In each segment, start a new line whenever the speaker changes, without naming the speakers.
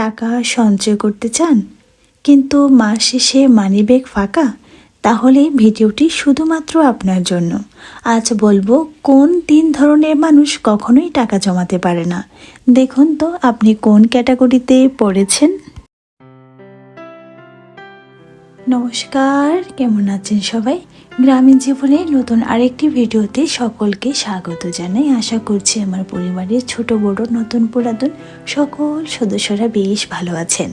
টাকা সঞ্চয় করতে চান, কিন্তু মাস শেষে মানিব্যাগ ফাঁকা, তাহলে ভিডিওটি শুধুমাত্র আপনার জন্য। আজ বলব কোন তিন ধরনের মানুষ কখনোই টাকা জমাতে পারে না। দেখুন তো আপনি কোন ক্যাটাগরিতে পড়েছেন। নমস্কার, কেমন আছেন সবাই? গ্রামীণ জীবনে নতুন আরেকটি ভিডিওতে সকলকে স্বাগত জানাই। আশা করছি আমার পরিবারের ছোট, বড়, নতুন, পুরাতন সকল সদস্যরা বেশ ভালো আছেন।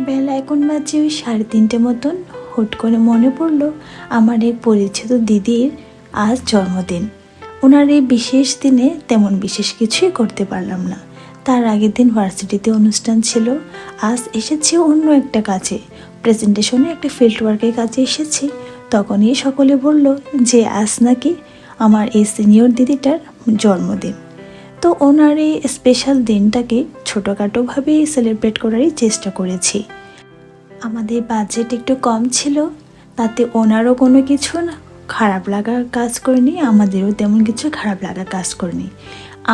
বেলা এখন বাজে ওই সাড়ে তিনটে মতন। হুট করে মনে পড়ল আমার এক পরিচিত দিদির আজ জন্মদিন। ওনার এই বিশেষ দিনে তেমন বিশেষ কিছুই করতে পারলাম না। তার আগের দিন ভার্সিটিতে অনুষ্ঠান ছিল। আজ এসেছি অন্য একটা কাজে। প্রেজেন্টেশনে একটা ফিল্ড ওয়ার্কের কাজে এসেছি। তখনই সকলে বলল, যে আজ নাকি আমার এই সিনিয়র দিদিটার জন্মদিন। তো ওনার এই স্পেশাল দিনটাকে ছোটোখাটোভাবেই সেলিব্রেট করারই চেষ্টা করেছি। আমাদের বাজেট একটু কম ছিল, তাতে ওনারও কোনো কিছু না, খারাপ লাগার কাজ করিনি, আমাদেরও তেমন কিছু খারাপ লাগার কাজ করিনি।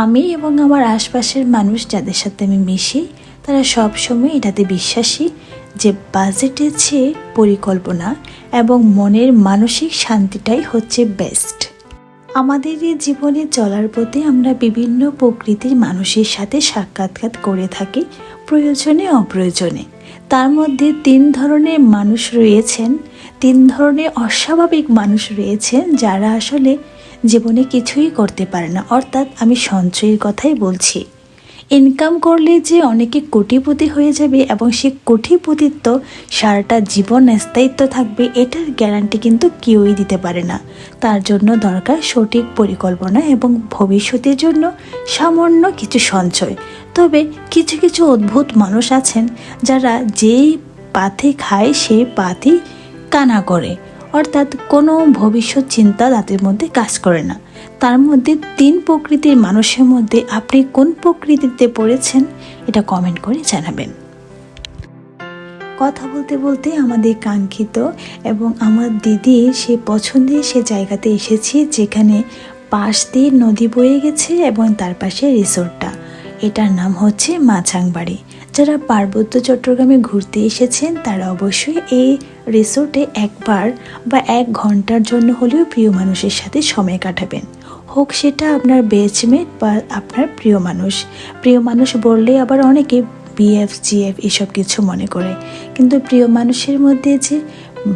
আমি এবং আমার আশপাশের মানুষ যাদের সাথে আমি মিশি, তারা সব সময় এটাতে বিশ্বাসী যে বাজেটের চেয়ে পরিকল্পনা এবং মনের মানসিক শান্তিটাই হচ্ছে বেস্ট আমাদের এই জীবনে চলার পথে আমরা বিভিন্ন প্রকৃতির মানুষের সাথে সাক্ষাৎকার করে থাকি, প্রয়োজনে অপ্রয়োজনে। তার মধ্যে তিন ধরনের মানুষ রয়েছেন, তিন ধরনের অস্বাভাবিক মানুষ রয়েছেন যারা আসলে জীবনে কিছুই করতে পারে না। অর্থাৎ আমি সঞ্চয়ের কথাই বলছি। ইনকাম করলে যে অনেকে কোটিপতি হয়ে যাবে এবং সে কোটিপতিত্ব সারাটা জীবন স্থায়িত্ব থাকবে, এটার গ্যারান্টি কিন্তু কেউই দিতে পারে না। তার জন্য দরকার সঠিক পরিকল্পনা এবং ভবিষ্যতের জন্য সামান্য কিছু সঞ্চয়। তবে কিছু কিছু অদ্ভুত মানুষ আছেন যারা যেই পাথে খায় সেই পাথই কানা করে। অর্থাৎ কোনো ভবিষ্যৎ চিন্তা তাদের মধ্যে কাজ করে না। তার মধ্যে তিন প্রকৃতির মানুষের মধ্যে আপনি কোন প্রকৃতিতে পড়েছেন এটা কমেন্ট করে জানাবেন। কথা বলতে বলতে আমাদের কাঙ্ক্ষিত এবং আমার দিদি সে পছন্দের সে জায়গাতে এসেছি যেখানে পাশ দিয়ে নদী বয়ে গেছে এবং তার পাশে রিসোর্টটা। এটার নাম হচ্ছে মাছাংবাড়ি। যারা পার্বত্য চট্টগ্রামে ঘুরতে এসেছেন তারা অবশ্যই এই রিসোর্টে একবার বা এক ঘণ্টার জন্য হলেও প্রিয় মানুষের সাথে সময় কাটাবেন। হোক সেটা আপনার বেচমেট বা আপনার প্রিয় মানুষ। প্রিয় মানুষ বললে আবার অনেকে বিএফ জিএফ এসব কিছু মনে করে। কিন্তু প্রিয় মানুষের মধ্যে যে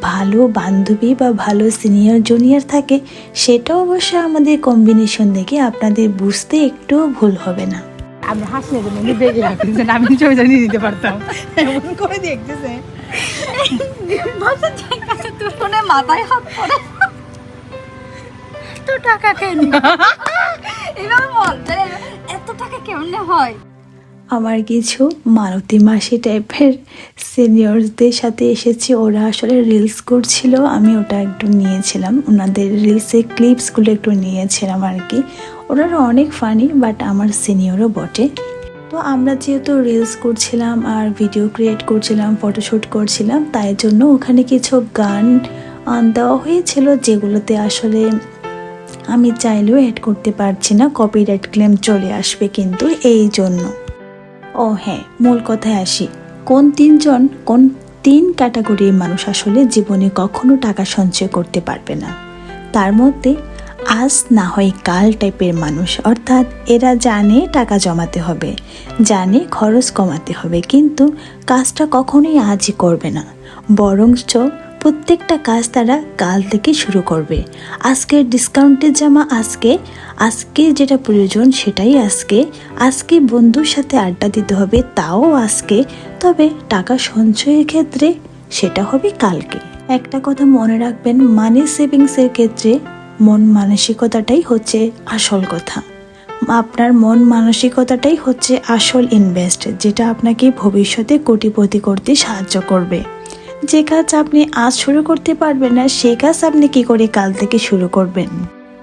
ভালো বান্ধবী বা ভালো সিনিয়র জুনিয়র থাকে সেটা অবশ্য আমাদের কম্বিনেশন দেখে আপনাদের বুঝতে একটুও ভুল হবে না।
আপনি হাসলে জন্য উনি বেগে আমি ছবি জানিয়ে নিতে পারতাম। এমন করে দেখতেছে
শুনে মাথায় হাত পড়ে। এত টাকা কেমনে হয়?
আমার কিছু মালতী মাসি টাইপের সিনিয়রদের সাথে এসেছি। ওরা আসলে রিলস করছিল, আমি ওটা একটু নিয়েছিলাম। ওনাদের রিলসের ক্লিপসগুলো একটু নিয়েছিলাম আর কি। ওনারা অনেক ফানি বাট আমার সিনিয়রও বটে। তো আমরা যেহেতু রিলস করছিলাম আর ভিডিও ক্রিয়েট করছিলাম ফটোশ্যুট করছিলাম, তাই জন্য ওখানে কিছু গান দেওয়া হয়েছিল, যেগুলোতে আসলে আমি চাইলেও অ্যাড করতে পারছি না কপিরাইট ক্লেম চলে আসবে কিন্তু এই জন্য। ও হ্যাঁ মূল কথায় আসি। কোন তিনজন, কোন তিন ক্যাটাগরির মানুষ আসলে জীবনে কখনো টাকা সঞ্চয় করতে পারবে না। তার মধ্যে আজ না হয় কাল টাইপের মানুষ, অর্থাৎ এরা জানে টাকা জমাতে হবে, জানে খরচ কমাতে হবে, কিন্তু কাজটা কখনোই আজই করবে না। বরঞ্চ প্রত্যেকটা কাজ তারা কাল থেকে শুরু করবে। আজকের ডিসকাউন্টের জামা, আজকে আজকে যেটা প্রয়োজন সেটাই আজকে। আজকে বন্ধুর সাথে আড্ডা দিতে হবে, তাও আজকে। তবে টাকা সঞ্চয়ের ক্ষেত্রে সেটা হবে কালকে। একটা কথা মনে রাখবেন মানি সেভিংসের ক্ষেত্রে মন মানসিকতাটাই হচ্ছে আসল কথা। আপনার মন মানসিকতাটাই হচ্ছে আসল ইনভেস্ট যেটা আপনাকে ভবিষ্যতে কোটিপতি করতে সাহায্য করবে। যে কাজ আপনি আজ শুরু করতে পারবেন না সে কাজ আপনি কি করে কাল থেকে শুরু করবেন?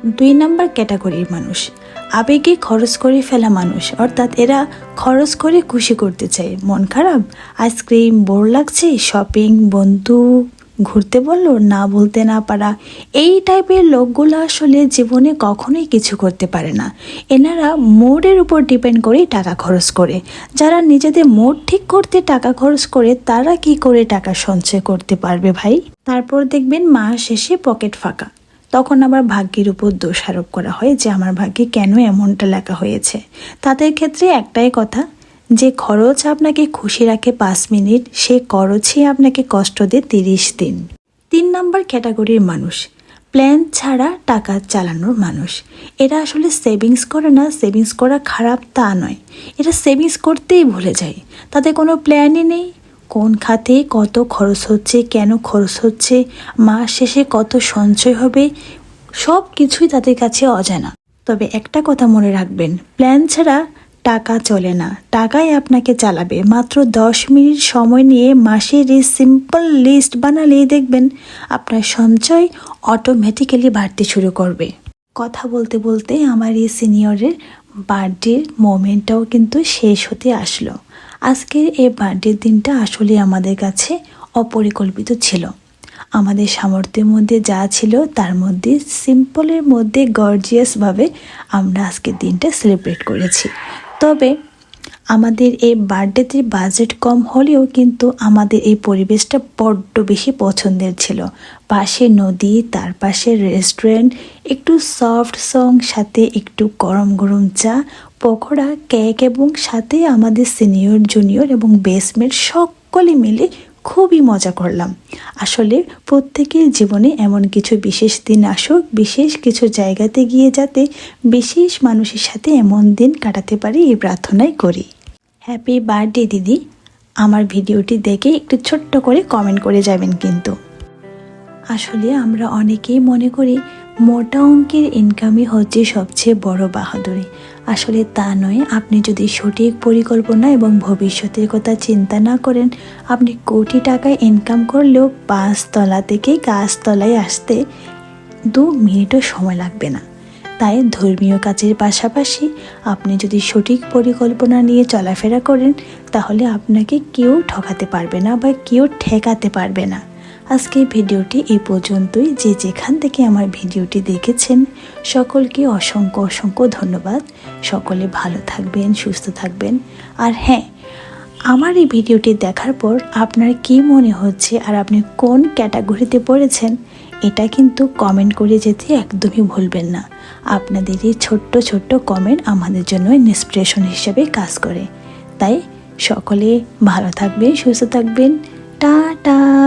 দুই নম্বর ক্যাটাগরির মানুষ। আবেগে খরচ করে ফেলা মানুষ। অর্থাৎ এরা খরচ করে খুশি করতে চায়। মন খারাপ? আইসক্রিম বোর লাগছে? শপিং, বন্ধু ঘুরতে বলল, না বলতে না পারা। এই টাইপের লোকগুলো আসলে জীবনে কখনোই কিছু করতে পারে না। এনারা মোডের উপর ডিপেন্ড করেই টাকা খরচ করে। যারা নিজেদের মোড ঠিক করতে টাকা খরচ করে, তারা কি করে টাকা সঞ্চয় করতে পারবে ভাই? তারপর দেখবেন মাস শেষে পকেট ফাঁকা। তখন আবার ভাগ্যের উপর দোষ আরোপ করা হয় যে, আমার ভাগ্যে কেন এমনটা লেখা হয়েছে? তাদের ক্ষেত্রে একটাই কথা যে খরচ আপনাকে খুশি রাখে পাঁচ মিনিট, সে খরচই আপনাকে কষ্ট দেয় তিরিশ দিন। তিন নম্বর ক্যাটাগরির মানুষ। প্ল্যান ছাড়া টাকা চালানোর মানুষ। এরা আসলে সেভিংস করে না, সেভিংস করা খারাপ তা নয়। এরা সেভিংস করতেই ভুলে যায়। তাদের কোনো প্ল্যানই নেই। কোন খাতে কত খরচ হচ্ছে, কেন খরচ হচ্ছে, মাস শেষে কত সঞ্চয় হবে সব কিছুই তাদের কাছে অজানা। তবে একটা কথা মনে রাখবেন, প্ল্যান ছাড়া টাকা চলে না। টাকাই আপনাকে চালাবে। মাত্র দশ মিনিট সময় নিয়ে মাসের এই সিম্পল লিস্ট বানালেই দেখবেন আপনার সঞ্চয় অটোমেটিক্যালি বাড়তে শুরু করবে। কথা বলতে বলতে আমার এই সিনিয়রের বার্থডের মোমেন্টটাও কিন্তু শেষ হতে আসলো। আজকের এই বার্থডের দিনটা আসলে আমাদের কাছে অপরিকল্পিত ছিল। আমাদের সামর্থ্যের মধ্যে যা ছিল তার মধ্যে সিম্পলের মধ্যে গর্জিয়াসভাবে আমরা আজকের দিনটা সেলিব্রেট করেছি। তবে আমাদের এই বার্থডেতে বাজেট কম হলেও কিন্তু আমাদের এই পরিবেশটা বড্ড বেশি পছন্দের ছিল। পাশে নদী, তার পাশে রেস্টুরেন্ট একটু সফট সং সাথে একটু গরম গরম চা, পকোড়া কেক এবং সাথে আমাদের সিনিয়র জুনিয়র এবং বেসমেট সকলে মিলে খুবই মজা করলাম। আসলে প্রত্যেকের জীবনে এমন কিছু বিশেষ দিন আসুক, বিশেষ কিছু জায়গাতে গিয়ে যাতে বিশেষ মানুষের সাথে এমন দিন কাটাতে পারি এই প্রার্থনাই করি। হ্যাপি বার্থডে দিদি। আমার ভিডিওটি দেখে একটু ছোট্ট করে কমেন্ট করে যাবেন কিন্তু। আসলে আমরা অনেকেই মনে করি মোটা অঙ্কের ইনকামই হচ্ছে সবচেয়ে বড় বাহাদুরি। আসলে তা নয়। আপনি যদি সঠিক পরিকল্পনা এবং ভবিষ্যতের কথা চিন্তা না করেন, আপনি কোটি টাকা ইনকাম করলেও পাঁচ তলা থেকে গাছতলায় আসতে দু মিনিটও সময় লাগবে না। তাই ধর্মীয় কাজের পাশাপাশি আপনি যদি সঠিক পরিকল্পনা নিয়ে চলাফেরা করেন, তাহলে আপনাকে কেউ ঠকাতে পারবে না বা কেউ ঠেকাতে পারবে না। আজকের ভিডিওটি এই পর্যন্তই। যে যেখান থেকে আমার ভিডিওটি দেখেছেন, সকলকে অসংখ্য অসংখ্য ধন্যবাদ। সকলে ভালো থাকবেন, সুস্থ থাকবেন। আর হ্যাঁ আমার এই ভিডিওটি দেখার পর আপনার কি মনে হচ্ছে আর আপনি কোন ক্যাটাগরিতে পড়েছেন, এটা কিন্তু কমেন্ট করে যেতে একদমই ভুলবেন না। আপনাদের এই ছোট্ট ছোট্ট কমেন্ট আমাদের জন্য ইন্সপিরেশন হিসেবে কাজ করে। তাই সকলে ভালো থাকবেন, সুস্থ থাকবেন। টাটা!